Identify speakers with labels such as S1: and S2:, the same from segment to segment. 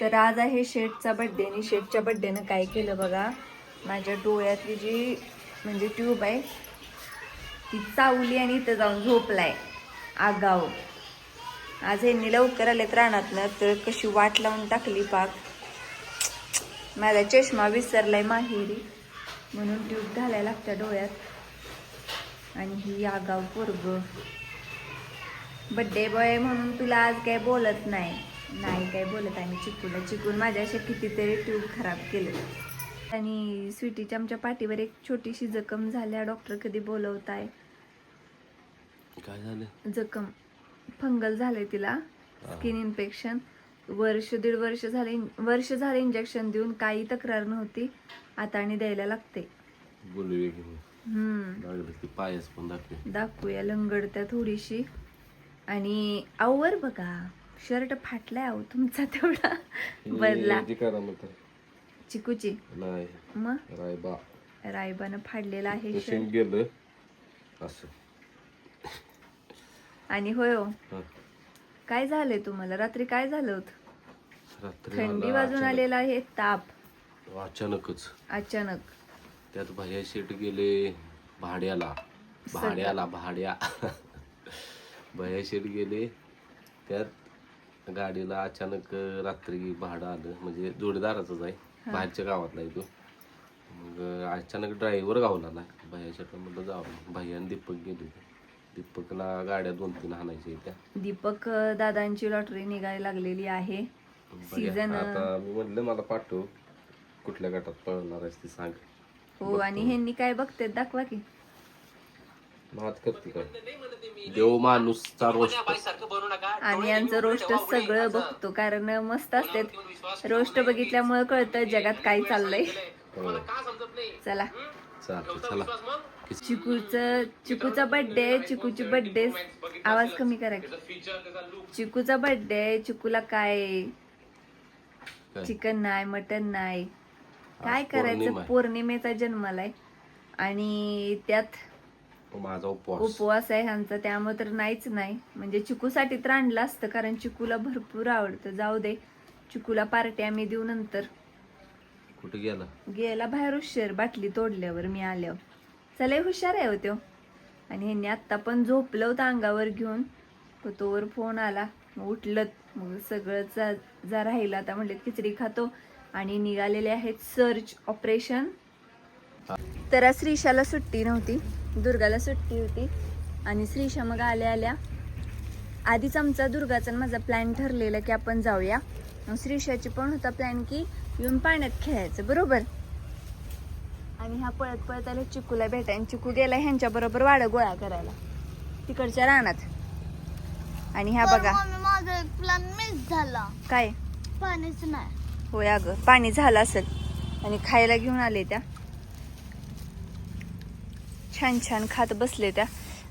S1: तर आज आहे शेठचा बड्डे आणि शेठच्या बड्डेनं काय केलं बघा? माझ्या डोळ्यातली जी म्हणजे ट्यूब आहे ती चावली आणि इथं जाऊन झोपलाय आगाव. आज यांनी लवकर आलेत रानातनं तर कशी वाट लावून टाकली पाक. माझा चष्मा विसरलाय माहेरी म्हणून ट्यूब घालायला लागत्या डोळ्यात. आणि ही आगाव पोरग. बड्डे बॉय म्हणून तुला आज काय बोलत नाही. नाही काय बोलत आम्ही चिकूला. चिकून माझ्या अशा कितीतरी ट्यूब खराब केले. आणि स्वीटीच्या आमच्या पाठीवर एक छोटीशी जखम झाल्या डॉक्टर कधी बोलवताय.
S2: काय झालं?
S1: जखम. फंगल झालंय तिला स्किन इन्फेक्शन. वर्ष दीड वर्ष झाले वर्ष झाले इंजेक्शन देऊन काही तक्रार नव्हती. आता आणि द्यायला लागते. दाखवूया. लंगडत्या थोडीशी. आणि आवर बघा. शर्ट फाटलाय अहो तुमचा तेवढा. बदला. चिकूची.
S2: नाही.
S1: मग?
S2: रायबा.
S1: रायबानं फाडलेला आहे शर्ट.
S2: गेलं. असं.
S1: आणि होय हो. काय झालंय तुम्हाला? रात्री काय झालं होतं?
S2: रात्री
S1: थंडी वाजून आलेला आहे ताप.
S2: अचानक- अचानकच.
S1: अचानक.
S2: त्यात भैया शेट गेले भाड्याला. भाड्याला भाड्या. भैया शेट गेले. त्यात गाडीला अचानक रात्री भाडं आलं. म्हणजे जोडीदाराचंच आहे. बाहेरच्या गावातला आहे तो. मग अचानक ड्रायव्हर गावला आला. भैया शेट म्हटलं जावं भैया आणि दीपक गेले दीपकला गाड्या दोन तीन हाणायच्या त्या.
S1: दीपक दादांची लॉटरी निघायला लागलेली आहे. सीझन
S2: आता मी म्हणलं मला पाठव. कुठल्या गटात पळणार आहेस ते सांग.
S1: हो आणि ह्यांनी काय बघते दाखवा की.
S2: महात करते काय? देव माणूसचा रोष्ट
S1: आम्ही यांचं रोस्ट सगळं बघतो कारण मस्त असते रोस्ट बघितल्यामुळे कळतं जगात काय चाललंय.
S2: हो.
S1: चला.
S2: चला.
S1: चिकूच चिकूचा बर्थडे चिकूची बर्थडे आवाज कमी करा. चिकूचा बर्थडे चिकूला काय? चिकन नाही मटन नाही. काय करायचं?
S2: आहे.
S1: पौर्णिमेचा जन्मलाय. आणि त्यात
S2: माझा उपवास.
S1: उपवास आहे ह्यांचा त्यामुळे तर नाहीच नाही. म्हणजे चिकूसाठी तर आणलं असतं कारण चिकूला भरपूर आवडतं. जाऊ दे चिकूला पार्टी आम्ही देऊ नंतर.
S2: कुठे गेला?
S1: गेला बाहेर उशीर बाटली तोडल्यावर मी आल्यावर. चला हुशार आहे होत्यो आणि ह्यांनी आत्ता पण झोपलं होतं अंगावर घेऊन. तोवर फोन आला. मग उठलं मग सगळं जा राहिलं. आता म्हणले खिचडी खातो. आणि निघालेले आहेत सर्च ऑपरेशन. तर श्रीशाला सुट्टी नव्हती. दुर्गाला सुट्टी होती. आणि श्रीशा मग आल्या आल्या. आधीच आमचा दुर्गाचा माझा प्लॅन ठरलेला की आपण जाऊया. मग श्रीशाची पण होता प्लॅन की येऊन पाण्यात खेळायचं बरोबर? आणि हा पळत पळत आले चिकूला भेटाय आणि चिकू गेला ह्यांच्या बरोबर वाड गोळा करायला. तिकडच्या रानात. आणि ह्या बघा.
S3: मम्मी माझा एक प्लॅन मिस झाला.
S1: काय?
S3: पाणीच नाही.
S1: होय अगं पाणी झालं असेल. आणि खायला घेऊन आले त्या. छान छान खात बसले त्या.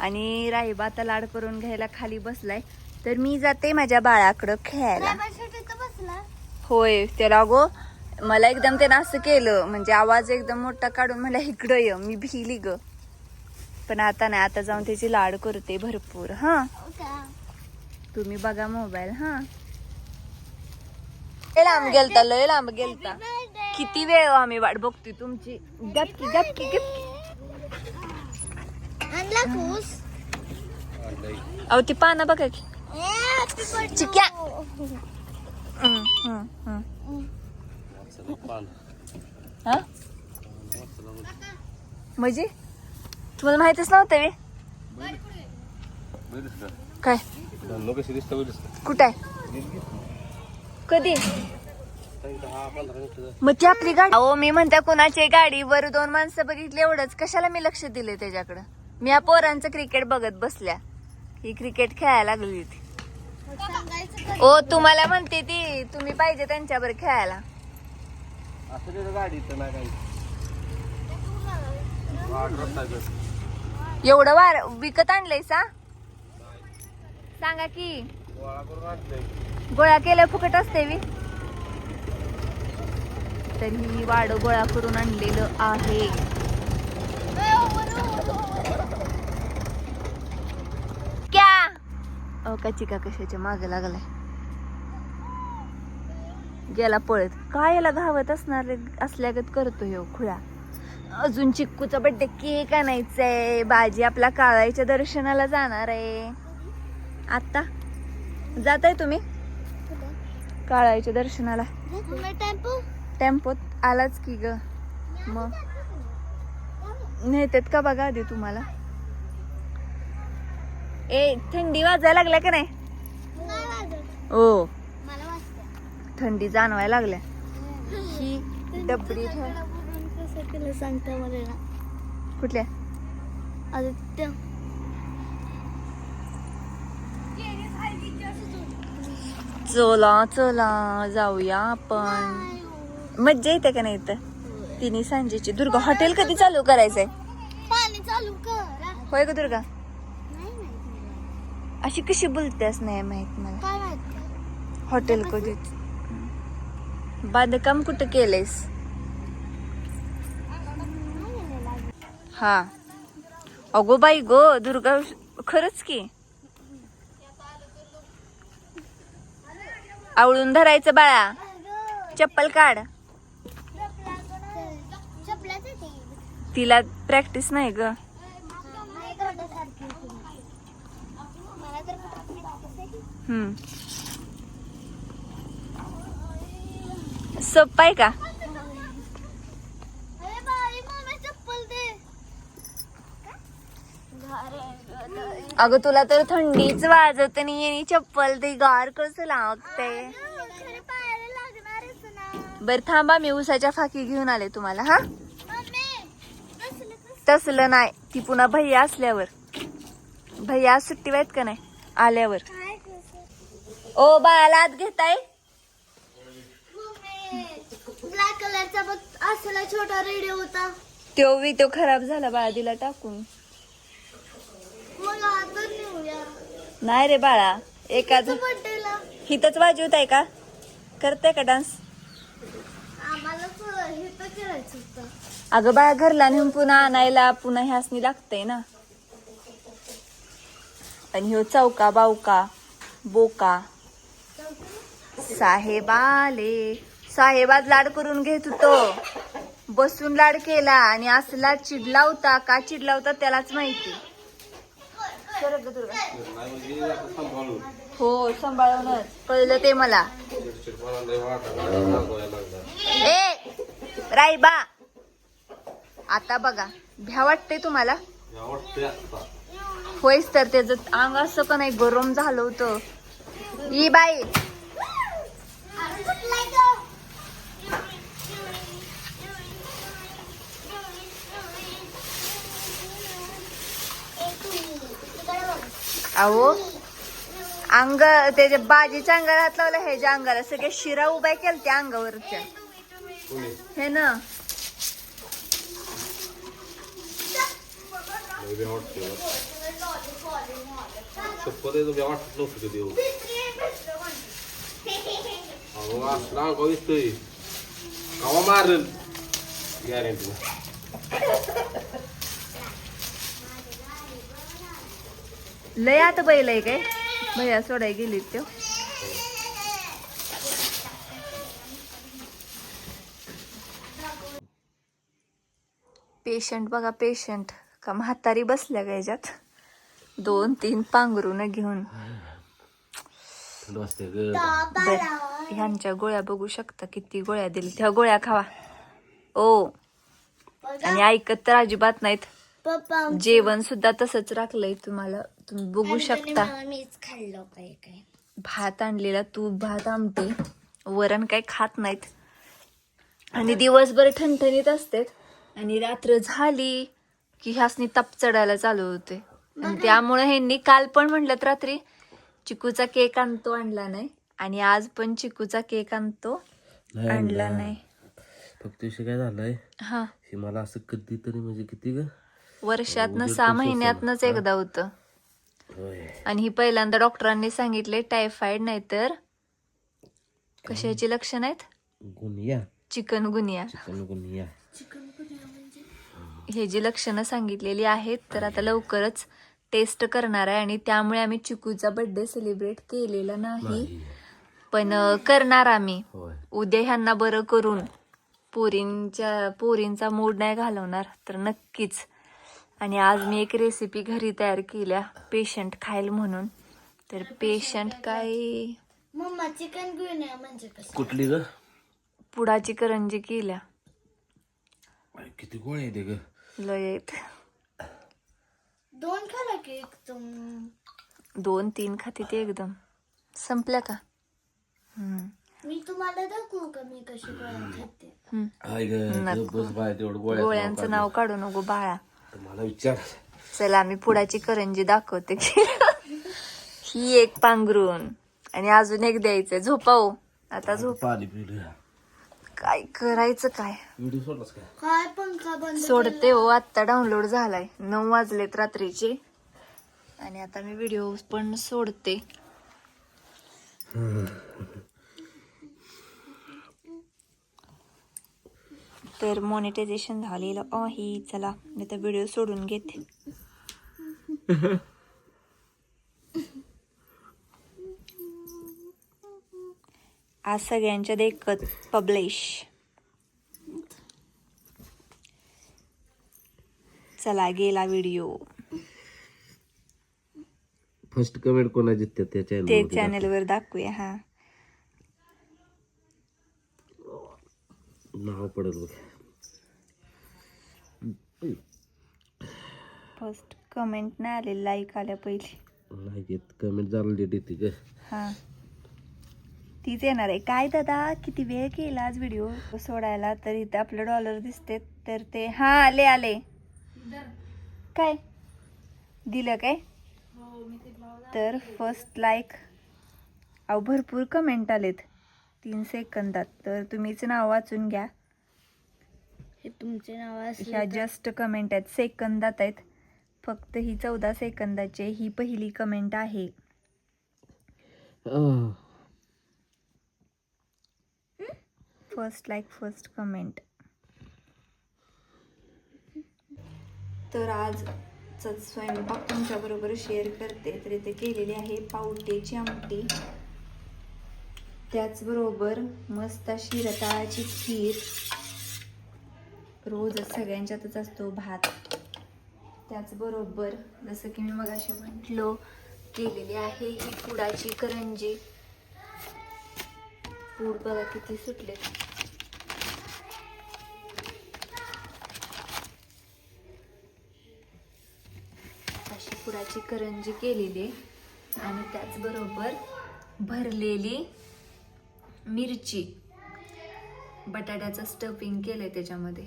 S1: आणि राईबा आता लाड करून घ्यायला खाली बसलाय. तर मी जाते माझ्या बाळाकडं खेळायला. होय त्याला गो मला एकदम त्यानं असं केलं. म्हणजे आवाज एकदम मोठा काढून मला इकडं ये मी भिली ग. पण आता नाही आता जाऊन त्याची लाड करते भरपूर हा? तुम्ही बघा मोबाईल हा? लांब गेलता लय लांब गेलता. किती वेळ आम्ही वाट बघतोय तुमची. गपकी गपकी गपकी
S3: खूस
S1: अहो ती पानं बघा की चिक्या. हा म्हणजे तुम्हाला माहितच नव्हतं काय
S2: कशी दिसतं
S1: कुठं आहे कधी मग ती आपली गाडी अहो मी म्हणते कोणाची गाडी? वर दोन माणसं बघितली एवढंच. कशाला मी लक्ष दिले त्याच्याकडं? मी या पोरांचं क्रिकेट बघत बसल्या. ही क्रिकेट खेळायला लागली ती.
S3: सांगायचं
S1: ओ तुम्हाला म्हणते ती तुम्ही पाहिजे त्यांच्यावर खेळायला.
S2: असं तिथं गाडी नाही काही.
S1: एवढं वार विकत आणलंय सा सांगा की.
S2: गोळा करून आणलंय.
S1: गोळा केलं फुकट असते वी तर ही वाड गोळा करून आणलेलं आहे क्या अहो का चिका कशाच्या मागे लागलाय? गेला पळत. काय याला घावत असणार असल्यागत करतो ह्यो खुळा. अजून चिक्कूचा बड्डे केक आणायचंय. बाजी आपला काळाच्या दर्शनाला जाणार आहे. आता जात आहे तुम्ही? काळाच्या दर्शनाला. टेम्पोत आलाच की ग. मग? नेतात का बघा आधी तुम्हाला? ए थंडी वाजायला लागल्या का नाही? ओ. थंडी जाणवायला लागल्या. ही. डबडी ठेव.
S3: सांगता मला ना
S1: कुठल्या?
S3: आदित्य.
S1: चला चला जाऊया आपण. मज्जा येते का नाही इथं? तिन्ही सांजेची. दुर्गा हॉटेल कधी चालू करायचंय?
S3: पाणी चालू कर.
S1: होय ग दुर्गा? अशी कशी बोलतेस नाही माहीत मला.
S3: काय माहिती?
S1: हॉटेल कधी? बांधकाम कुठं केलंयस? हा. अगो बाई गो दुर्गा खरंच की. आवळून धरायचं बाळा. चप्पल काढ.
S3: चपलाच
S1: तिला प्रॅक्टिस नाही ग
S3: मला तर
S1: हम्म सोप्पा आहे का? अगं तुला तर थंडीच वाजत नाही आणि चप्पल ते गार कसं लागते बर थांबा मी उसाच्या फाकी घेऊन आले तुम्हाला हा? तसलं नाही. ती पुन्हा भैया असल्यावर. भैया सुट्टी आहेत का नाही? आल्यावर. ओ बाळाला आत घेताय?
S3: ब्लॅक कलरचा बघ असला छोटा रेडिओ होता.
S1: तो बी तो खराब झाला बाळा दिला टाकून.
S3: मग आता नेऊया.
S1: नाही रे बाळा एखाद
S3: बर्थडेला
S1: हिथच वाजवत आहे का? करते का डान्स
S3: आम्हाला हे तर करायचं होतं.
S1: अगं बाळा घरला नेऊन पुन्हा आणायला पुन्हा ह्यासनी लागतंय ना. आणि ह्यो चौका बावका बोका. साहेब आले साहेबात लाड करून घेत होतो. बसून लाड केला आणि असला चिडला होता का चिडला होता त्यालाच माहिती. हो सांभाळूनच. कळलं ते मला. ए राईबा आता बघा भ्या वाटते तुम्हाला? होयच तर त्याच अंग असं का नाही गरम झालं होतं. ई बाई. अहो अंग त्याच्या बाजीच्या अंगाला हात लावला ह्याच्या अंगाला सगळ्या शिरा उभ्या केल्या त्या अंगावरच्या हे ना.
S2: वाटत दिसतोय कवा मारल गॅरंटी
S1: लय आता बैल आहे काय? भैया सोडाय गेली त्यो. पेशंट बघा पेशंट का म्हातारी बसल्या का याच्यात दोन तीन पांघरून घेऊन. ह्यांच्या गोळ्या बघू शकता किती गोळ्या दिल्या. त्या गोळ्या खावा. ओ. आणि ऐकत तर अजिबात नाहीत.
S3: पप्पा
S1: जेवण सुद्धा तसंच राखलंय तुम्हाला. तुम्ही बघू शकता.
S3: मीच खाल्लो काय काय.
S1: भात आणलेला तूप भात आमटी. वरण काही खात नाहीत. आणि दिवसभर ठणठणीत असते आणि रात्र झाली की ह्यासनी ताप चढायला चालू होते. आणि त्यामुळे ह्यांनी काल पण म्हणलं रात्री चिकूचा केक आणतो आणला नाही. आणि आज पण चिकूचा केक आणतो. आणला नाही.
S2: फक्त विषय काय झालाय
S1: हा.
S2: हे मला असं कधीतरी म्हणजे किती ग?
S1: वर्षातनं सहा महिन्यातनच एकदा होतं. आणि ही पहिल्यांदा डॉक्टरांनी सांगितले टायफॉइड नाही तर कशाची लक्षण आहेत?
S2: गुनिया
S1: चिकन गुनिया
S2: चिकन गुनिया
S1: हे जी लक्षणं सांगितलेली आहेत तर आता लवकरच टेस्ट करणार आहे आणि त्यामुळे आम्ही चिकूचा बर्थडे सेलिब्रेट केलेला नाही. पण अं, करणार आम्ही.
S2: होय.
S1: उद्या ह्यांना बरं करून पोरींच्या पोरींचा मूड नाही घालवणार तर नक्कीच. आणि आज मी एक रेसिपी घरी तयार केल्या पेशंट खाईल म्हणून. तर पेशंट काय?
S3: मम्मा चिकन घेऊन या म्हणजे कसं?
S2: कुठली ग?
S1: पुडाची करंजी केल्या.
S2: किती गोळे आहे ते ग.
S1: लय आहेत.
S3: दोन खाला की एकदम?
S1: दोन तीन खाते ते एकदम. संपल्या का.
S3: मी तुम्हाला दाखवू का मी कशी गोळ्या खाते?
S2: बाय तेवढं
S1: गोळ्यांचं नाव काढू नको बाळा.
S2: मला विचार.
S1: चला मी पुडाची करंजी दाखवते. की ही एक पांघरून. आणि अजून एक द्यायचंय. झोपाव आता झोप.
S2: पाणी पिलं
S1: काय करायचं काय?
S2: व्हिडिओ सोडलास काय?
S3: काय पंखा बंद
S1: सोडते हो. आत्ता डाउनलोड झालाय. नऊ वाजलेत रात्रीचे. आणि आता मी व्हिडिओ पण सोडते. तर मॉनिटायझेशन झालेलं आहे. चला मी तर व्हिडिओ सोडून घेते. आज सगळ्यांच्या देखत पब्लिश चला गेला व्हिडिओ
S2: फर्स्ट कमेंट कोणा जित्ते त्या
S1: ते
S2: चॅनल
S1: चॅनल वर दाखवूया हा.
S2: नाव पडेल बघ
S1: फर्स्ट कमेंट नाही आले लाईक आल्या पहिली.
S2: लाईक येत कमेंट झालं डेट येते ग.
S1: हा. तीच येणार आहे. काय दादा किती वेळ केला आज व्हिडिओ सोडायला? तर इथे आपलं डॉलर दिसते तर ते हा आले आले. काय? दिलं काय? तर फर्स्ट लाईक अहो भरपूर कमेंट आलेत. तीन सेकंदात तर तुम्हीच नाव वाचून घ्या.
S3: हे तुमचे नाव
S1: ह्या जस्ट कमेंट आहेत. सेकंदात आहेत. फक्त ही चौदा सेकंदाची. ही पहिली कमेंट आहे. फर्स्ट लाईक फर्स्ट कमेंट तर आज स्वयंपाक तुमच्याबरोबर शेअर करते. तर इथे केलेली आहे पावट्याची आमटी. त्याचबरोबर मस्त अशी रताळाची खीर. रोज सगळ्यांच्यातच असतो भात. त्याचबरोबर जसं की मी मगाशी म्हटलो केलेली आहे ही पुडाची करंजी. पूड बघा किती सुटले. अशी पुडाची करंजी केलेली आणि त्याचबरोबर भरलेली मिरची. बटाट्याचं स्टफिंग केलंय त्याच्यामध्ये.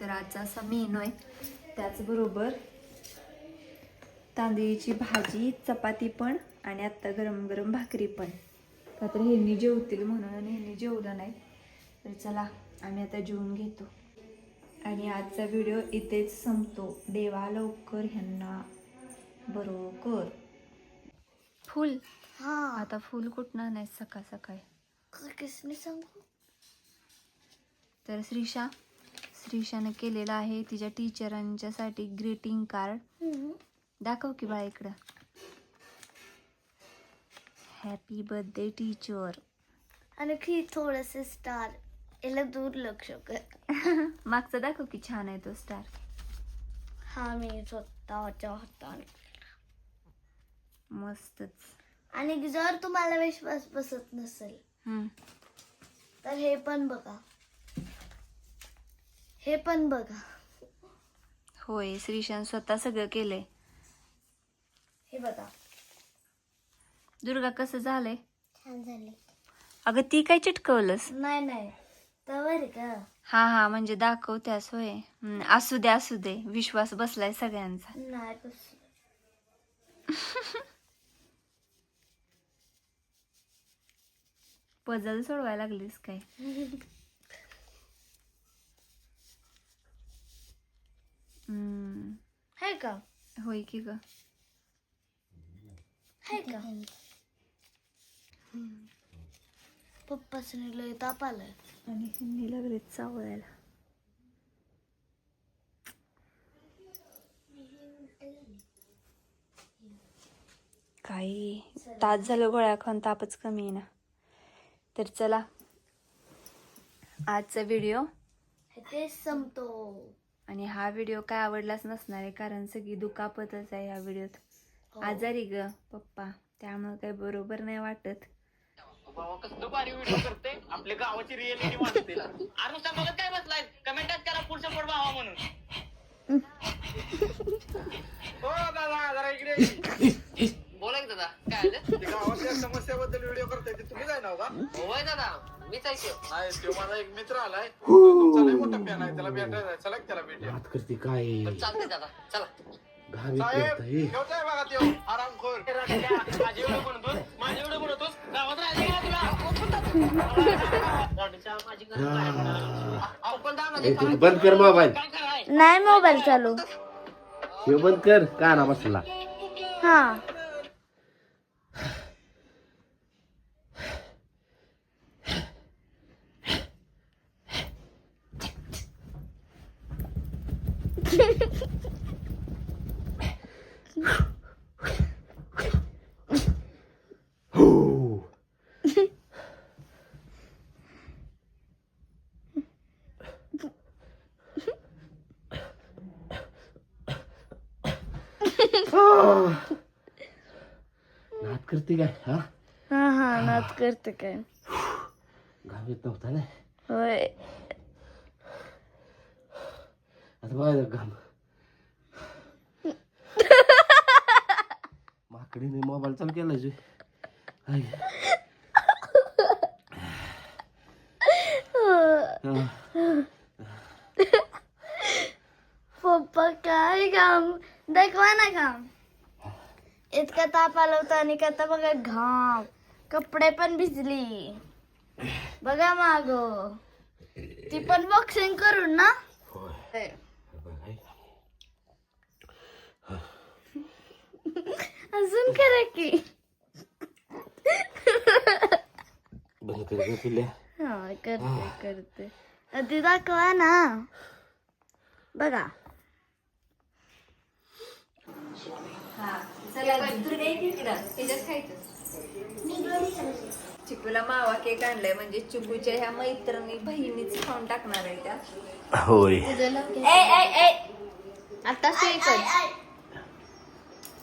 S1: तर आजचा असा मेनू आहे त्याचबरोबर तांदळीची भाजी चपाती पण आणि आत्ता गरम गरम भाकरी पण. का तर ह्यांनी जेवतील म्हणून आणि ह्यांनी जेवलं नाही. तर चला आम्ही आता जेवून घेतो. आणि आजचा व्हिडिओ इथेच संपतो. देवा लवकर ह्यांना बरोबर फुल?
S3: हा.
S1: आता फुल कुठनं नाही सकाळ सकाळी?
S3: किसने सांगू?
S1: तर श्रीशा? श्रीशाने केलेलं आहे. तिच्या टीचरांच्यासाठी ग्रीटिंग कार्ड. दाखव की बाळा इकडं. हॅपी बर्थडे टीचर
S3: आणि की थोडस स्टार याला दुर्लक्ष कर.
S1: मागचा दाखव की छान आहे तो स्टार
S3: हा मी स्वतःच्या हाताने
S1: मस्तच.
S3: आणि जर तुम्हाला विश्वास बसत नसेल. तर हे पण बघा. हे पण बघा.
S1: होय श्रीशान स्वतः सगळं केलंय.
S3: हे बघा.
S1: दुर्गा कसं झालंय?
S3: छान झाले
S1: अगं ती काय चिटकवलंस?
S3: नाही नाही. तर का
S1: हा हा म्हणजे दाखवत्यास होय. हम्म, असू दे असू दे. विश्वास बसलाय सगळ्यांचा.
S3: नाही कसं
S1: पजल सोडवायला लागलीस काय? हम्म,
S3: आहे का
S1: होय की ग
S3: आहे का पप्पासने लय ताप आलाय
S1: आणि लागले चावळायला काही तास झालं गोळ्या खाऊन तापच कमी आहे ना. तर चला आजचा व्हिडिओ
S3: ते संपतो.
S1: आणि हा व्हिडिओ काय आवडलाच नसणार आहे कारण सगळी दुखापतच आहे या व्हिडिओत आजारी ग पप्पा. त्यामुळे काही बरोबर नाही वाटत.
S4: बाबा कसलं भारी व्हिडिओ करते? आपल्या गावाची रिअलिटी वाटते बघत काय बसलाय कमेंटात म्हणून. हो दादा जरा इकडे बोला की दादा काय आलं
S5: गावातल्या समस्याबद्दल व्हिडिओ करताय ते तुम्ही जाय ना का?
S4: होय दादा. मीच आहे त्यो.
S5: नाही तो माझा एक मित्र आलाय. तो तुमचा लय मोठा फॅन आहे त्याला भेटायला चला की त्याला भेटूया.
S2: हात करते काय?
S4: चालतंय दादा चला.
S2: घावी
S5: साहेब
S2: करताय.
S5: ठेवताय बघा त्यो आरामखोर.
S4: माझी एवढं म्हणतोस माझी एवढं म्हणतोस गावात राहायचं का तुला? राणीच्या माझी गरज काय अहो, पण दादा
S2: ए, तू बंद कर मोबाईल.
S4: काय कराय
S3: नाही मोबाईल चालू.
S2: हे बंद कर काना बसला.
S3: हा.
S2: नात करते काय? हा?
S3: हा हा नाच करते काय.
S2: घाम येत नव्हता ना?
S3: होय.
S2: बघा घाम माकडीने मोबाईल चालू केलाय जो.
S3: पप्पा काय काम? दाखवा ना काम. इतका ताप आला होता आणि आता बघा घाम. कपडे पण भिजली. बघा माग. ती पण बॉक्सिंग करून ना
S2: होय. बघा, हाय.
S3: अजून करा की.
S2: बंद कर गं पिल्या
S3: हा करते करते. ती दाखवा ना. बघा.
S1: चिकूला मावा केक आणलाय म्हणजे चिकूच्या ह्या मैत्रिणी बहिणीच खाऊन टाकणार आहे त्या.
S2: होय.
S3: आता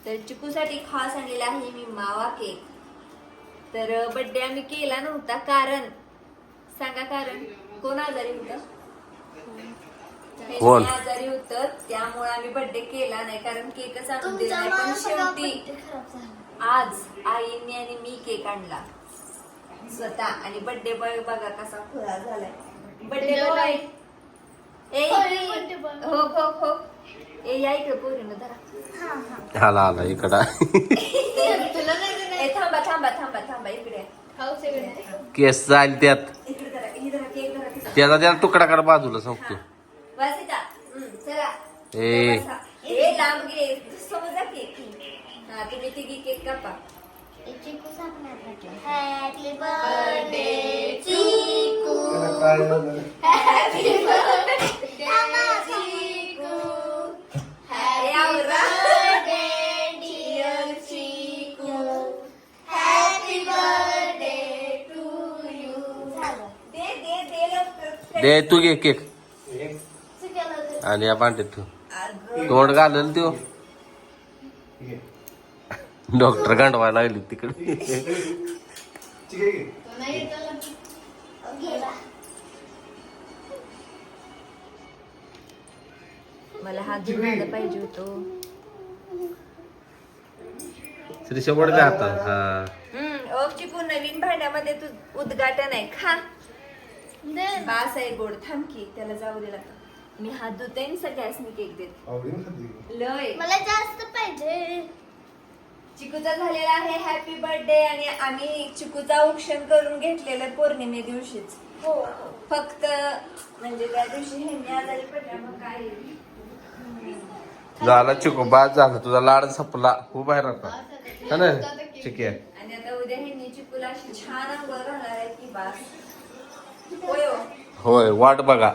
S1: तर चिकूसाठी खास आणलेला आहे मी मावा केक. तर बर्थडे आम्ही केला नव्हता कारण सांगा कारण कोण आजारी होतं?
S2: कोण?
S1: आजारी होत त्यामुळे आम्ही बर्थडे केला नाही कारण केकच आणून दिला नाही. पण शेवटी आज आईने आणि मी केक आणला. स्वतः. आणि बर्थडे बॉय बघा कसा खुला झालाय. बर्थडे बॉय ए. हो हो हो. ए या इकडे पोरीनं धरा.
S2: आला आला इकडा.
S1: ए थांबा थांबा थांबा थांबा इकडे.
S2: केस जाईल त्यात.
S1: ही.
S2: त्याचा त्याला तुकडा कर बाजूला सांगतो.
S1: हं,
S2: ए.
S1: बसा. दे
S2: तू घे केक. आणि या भांड्यात तू तोंड घालेल तो डॉक्टर गांडवायला लागली तिकडे.
S1: मला हात धुवायला पाहिजे होतो.
S2: श्री शेवट का हा.
S1: हम्म ओ चिकू नवीन भांड्यामध्ये तू उद्घाटन आहे. खा. बास आहे गोड थांब की त्याला जाऊ दे लागतं मी हात धुते आणि सगळ्यासनी केक देते. लय.
S3: मला जास्त पाहिजे.
S1: चिकूचा झालेला आहे हॅपी बर्थडे आणि आम्ही चिकूचा औक्षण करून घेतलेलं आहे पौर्णिमे दिवशीच.
S3: हो.
S1: फक्त म्हणजे त्या दिवशी ह्यांनी आजारी पडल्यामुळे काय
S2: झाला चिको बाद झाला. तुझा लाड संपला. खूप बाहेर आता हा ना? चिके
S1: आणि आता उद्या ह्यांनी चिकूला अशी छान अंघोळ घालणार आहे की बास.
S2: होय वाट बघा.